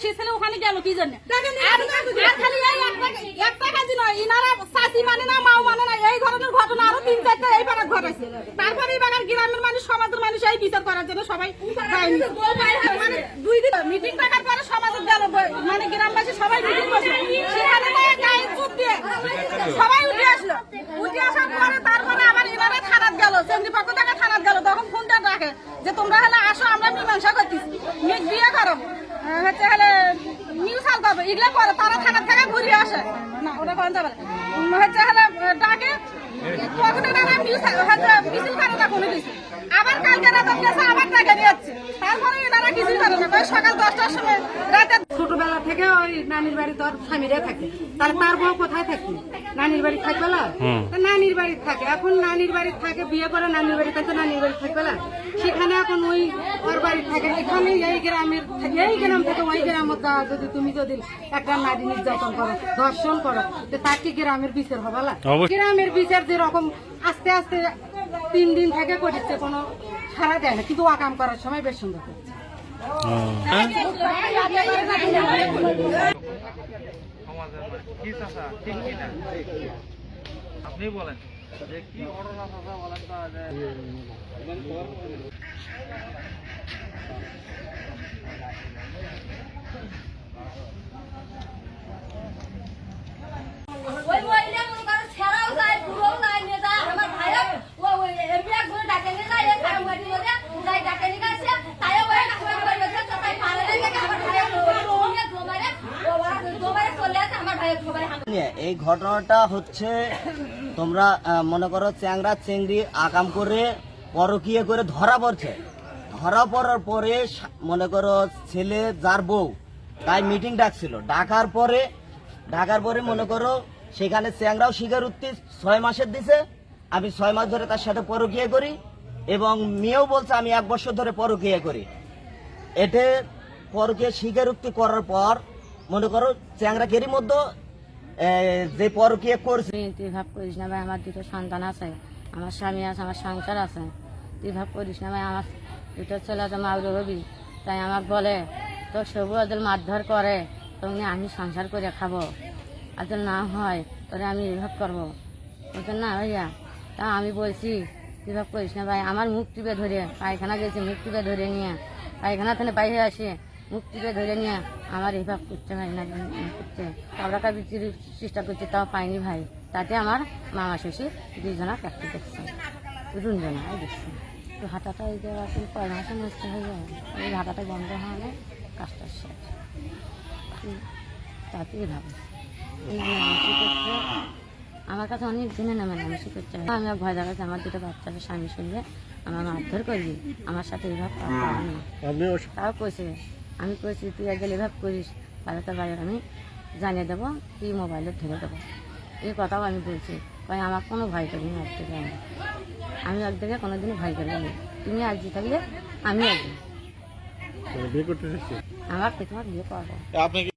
সে ছেলে ওখানে গেল কি জন্য খালি এই একটা কাজই নয় ইনারা চাষি মানে না মাও মানে না এই ধরনের ঘটনা আরও তিন চারটা এই পাড়া ঘটাইছে। তারপরে এই বাগান গ্রামের মানুষ সমাজের মানুষ এই বিচার করার জন্য সবাই মানে দুই দিন মিটিং ডাকার পরে সমাজের গেল মানে গ্রামবাসী সবাই মিটিং বসে সেখানে সবাই উঠে আসলো। উঠে আসার পরে তারপরে আবার এনারা থানাত গেল চেন্দ্রি পক্ষ থেকে থানাত গেল তখন ফোনটা ডাকে যে তোমরা হলে আসো আমরা মীমাংসা করতেছি। বিয়ে করো। আহ, হচ্ছে হলে নিউজ করব এগুলো তারা থানার থেকে ঘুরে আসে। না, ওটা কোন যাবে হচ্ছে হলে ডাকে নিউজ হচ্ছে মিছিল করে না কোনো কিছু আবার কালকে রাতে গেছে, আবার ডাকে যাচ্ছে তারপরে এনারা কিছুই করে সকাল দশটার সময় রাতে থেকে ওই নানির বাড়ি তোর স্বামীরা থাকে। তাহলে তার বউ কোথায় থাকবে নানির বাড়ি থাকবে না? নানির বাড়ি থাকে। এখন নানির বাড়ি থাকে বিয়ে করে নানির বাড়ি থাকে নানির বাড়ি থাকবে না। সেখানে এখন ওই ওর বাড়ি থাকে। এখানে এই গ্রামের এই গ্রাম থেকে ওই গ্রামের যাওয়া যদি তুমি যদি একটা নারী নির্যাতন করো ধর্ষণ করো তো তার কি গ্রামের বিচার হবে না? গ্রামের বিচার যেরকম আস্তে আস্তে তিন দিন থেকে করিচ্ছে কোনো সারা দেয় না। কিন্তু আকাম করার সময় বেশ সুন্দর করছে। আপনি বলেন যে কি ঘটনা চাষা বলেন তো যে ওই মহিলা মনে করো ছেড়াও যায় বুড়োও যায় নিয়ে যায় আমার ভাইও ও ওই এমবি এক ঘুরে ডাকে নিয়ে যায় এই কারণ বাড়ি মধ্যে যাই ডাকে নিয়ে গেছে তাই ওই কাকুরি বাড়ি মধ্যে তো তাই পারে লাগে আমার ভাইও নিয়ে দোবারে দোবারে চলে আসে আমার ভাইও দোবারে হাম নিয়ে, এই ঘটনাটা হচ্ছে তোমরা মনে করো চ্যাংরা চেংড়ি আকাম করে, পরকিয়ে করে ধরা পড়ছে। ধরা পড়ার পরে মনে করো ছেলে যার বউ, তাই মিটিং ডাকছিল। ডাকার পরে ডাকার পরে মনে করো সেখানে চ্যাংরাও স্বীকারোক্তি ছয় মাসের দিছে। আমি ছয় মাস ধরে তার সাথে পরকিয়ে করি এবং মেয়েও বলছে আমি এক বছর ধরে পরকিয়ে করি। এতে পরকে স্বীকারোক্তি করার পর মনে করো চ্যাংরা কেরি মধ্যে যে পরকিয়ে করছে তুই ভাব করিস না ভাই, আমার দুটো সন্তান আছে, আমার স্বামী আছে, আমার সংসার আছে। তুই ভাব করিস না ভাই, আমার দুটো ছেলে আছে মাউরে হবি। তাই আমাকে বলে তো সবু ওদের মারধর করে তখন আমি সংসার করে খাব। আর না হয় তাহলে আমি এভাব করব। বলছেন না ভাইয়া? তা আমি বলছি, তুই ভাব করিস না ভাই, আমার মুখ টিপে ধরে, পায়খানা গেছে, মুখ টিপে ধরে নিয়ে, পায়খানা থেকে বাইরে আসে মুখ টিপে ধরে নিয়ে আমার এইভাব করতে ভাই না করতে আমরা বিচির চেষ্টা করছি তাও পাইনি ভাই। তাতে আমার মামা শ্বশুর দুইজনা প্র্যাকটিস দেখছে রুনজনা এই দেখছে তো হাঁটাটা এই জায়গা কিন্তু কয় মাসে নষ্ট হয়ে যায় এই হাঁটাটা বন্ধ হওয়ালে কাজটা শেষ। হুম, তাতেই ভাবে এই মেলামেশি করতে আমার কাছে অনেক দিনে না মেলামেশি করতে হয় আমি ভয় দেখাচ্ছি আমার দুটো বাচ্চাকে স্বামী শুনলে আমার মারধর করবি আমার সাথে এইভাবে তাও কইছে আমি কইছি তুই আগে এভাবে করিস তাহলে তোর বাড়ি আমি জানিয়ে দেবো তুই মোবাইলে ধরে দেবো। এই কথাও আমি বলছি। তাই আমার কোনো ভয় করি না থেকে আমি। আমি একদিকে কোনো দিনও ভয় করি না। তুমি আজকে থাকলে আমি আজকে আমার তোমার বিয়ে করব।